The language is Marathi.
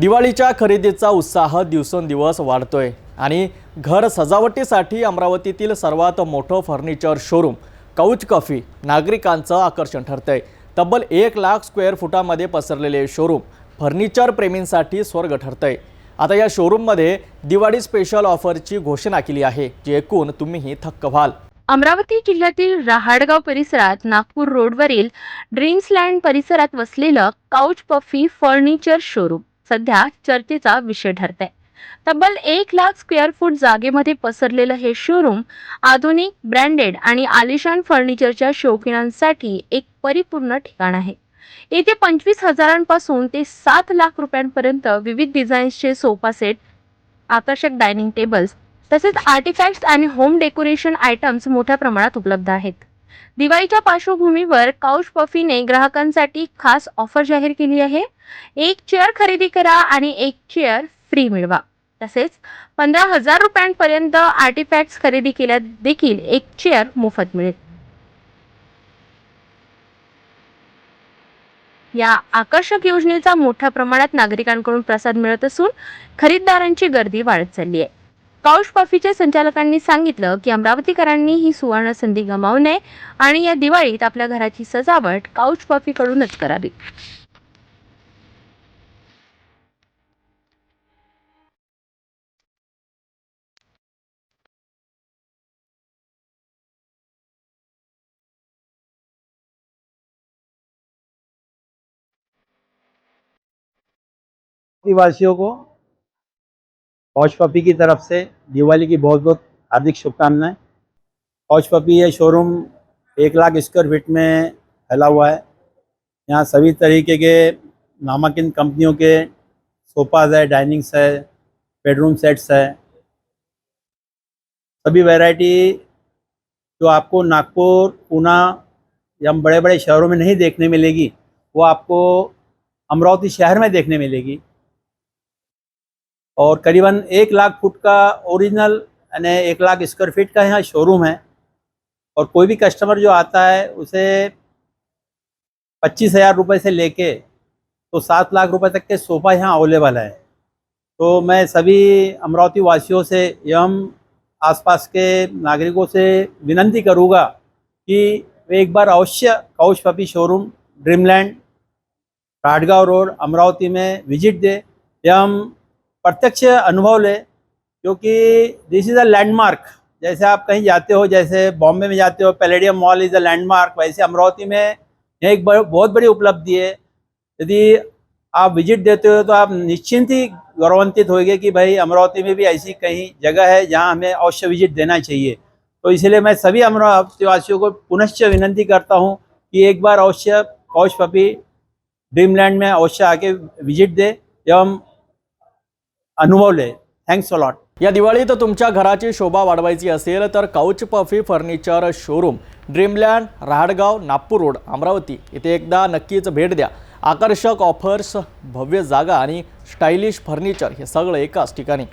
दिवाळीच्या खरेदीचा उत्साह दिवसेंदिवस वाढतोय आणि घर सजावटीसाठी अमरावतीतील सर्वात मोठं फर्निचर शोरूम कौच कॉफी नागरिकांचं आकर्षण ठरतंय. तब्बल एक लाख स्क्वेअर फुटामध्ये पसरलेले शोरूम फर्निचर प्रेमींसाठी स्वर्ग ठरतंय. आता या शोरूममध्ये दिवाळी स्पेशल ऑफरची घोषणा केली आहे जी ऐकून तुम्हीही थक्क व्हाल. अमरावती जिल्ह्यातील रहाडगाव परिसरात नागपूर रोडवरील ड्रीम्सलँड परिसरात वसलेलं काउच पफी फर्निचर शोरूम सध्या चर्चेचा विषय ठरत आहे तब्बल एक लाख स्क्वेअर फूट जागेमध्ये पसरलेलं हे शोरूम आधुनिक ब्रँडेड आणि आलिशान फर्निचरच्या शौकीनांसाठी एक परिपूर्ण ठिकाण आहे. येथे पंचवीस हजारांपासून ते सात लाख रुपयांपर्यंत विविध डिझाईन्सचे सोफा सेट आकर्षक डायनिंग टेबल्स तसेच आर्टिफॅक्ट्स आणि होम डेकोरेशन आयटम्स मोठ्या प्रमाणात उपलब्ध आहेत. दिवाळीच्या पार्श्वभूमीवर काउच पफीने ग्राहकांसाठी खास ऑफर जाहीर केली आहे. एक चेअर खरेदी करा आणि एक चेअर फ्री मिळवा. तसेच पंधरा हजार रुपयांपर्यंत आर्टिफॅक्ट्स खरेदी केल्या देखील एक चेअर मोफत मिळेल. या आकर्षक योजनेचा मोठ्या प्रमाणात नागरिकांकडून प्रसाद मिळत असून खरीददारांची गर्दी वाढत चालली आहे. काउच कॉफीच्या संचालकांनी सांगितलं की अमरावतीकरांनी ही सुवर्ण संधी गमावू नये आणि या दिवाळीत आपल्या घराची सजावट काउच कॉफीकडूनच करावी. को पौच पपी की तरफ़ से दिवाली की बहुत बहुत हार्दिक शुभकामनाएँ। पौच पपी ये शोरूम एक लाख स्क्वायर फीट में फैला हुआ है। यहाँ सभी तरीके के नामांकित कंपनियों के सोफाज है डाइनिंग्स है बेडरूम सेट्स है। सभी वैरायटी जो आपको नागपुर, पूना या बड़े बड़े शहरों में नहीं देखने मिलेगी, वो आपको अमरावती शहर में देखने मिलेगी। और करीबन एक लाख फुट का ओरिजिनल यानी एक लाख स्क्वायर फीट का यहाँ शोरूम है। और कोई भी कस्टमर जो आता है, उसे पच्चीस हज़ार रुपये से लेके तो सात लाख रुपए तक के सोफ़ा यहाँ अवेलेबल है। तो मैं सभी अमरावती वासियों से एवं आसपास के नागरिकों से विनंती करूँगा कि वे एक बार अवश्य couch puffy showroom Dreamland Radgaon road, Amravati में विज़िट दे एवं प्रत्यक्ष अनुभव ले, क्योंकि दिस इज़ अ लैंडमार्क जैसे आप कहीं जाते हो, जैसे बॉम्बे में जाते हो Palladium mall is a landmark वैसे अमरावती में यह एक बहुत बड़ी उपलब्धि है। यदि आप विज़िट देते हो तो आप निश्चिंत ही गौरवान्वित होंगे कि भाई, अमरावती में भी ऐसी कहीं जगह है, जहाँ हमें अवश्य विज़िट देना चाहिए। तो इसलिए मैं सभी अमरावतीवासियों को पुनश्च विनंती करता हूँ कि एक बार अवश्य कौश पपी ड्रीमलैंड में अवश्य आके विज़िट दे एवं अनुभवले. थँक्स थैंक्स या दिवाळीत तुमच्या घराची शोभा वाढवायची असेल तर couch puffy furniture showroom Dreamland Rahadgaon Nagpur road Amravati. इथे एकदा नक्कीच भेट द्या. आकर्षक ऑफर्स भव्य जागा आणि स्टायलिश फर्निचर हे सगळं एकाच ठिकाणी.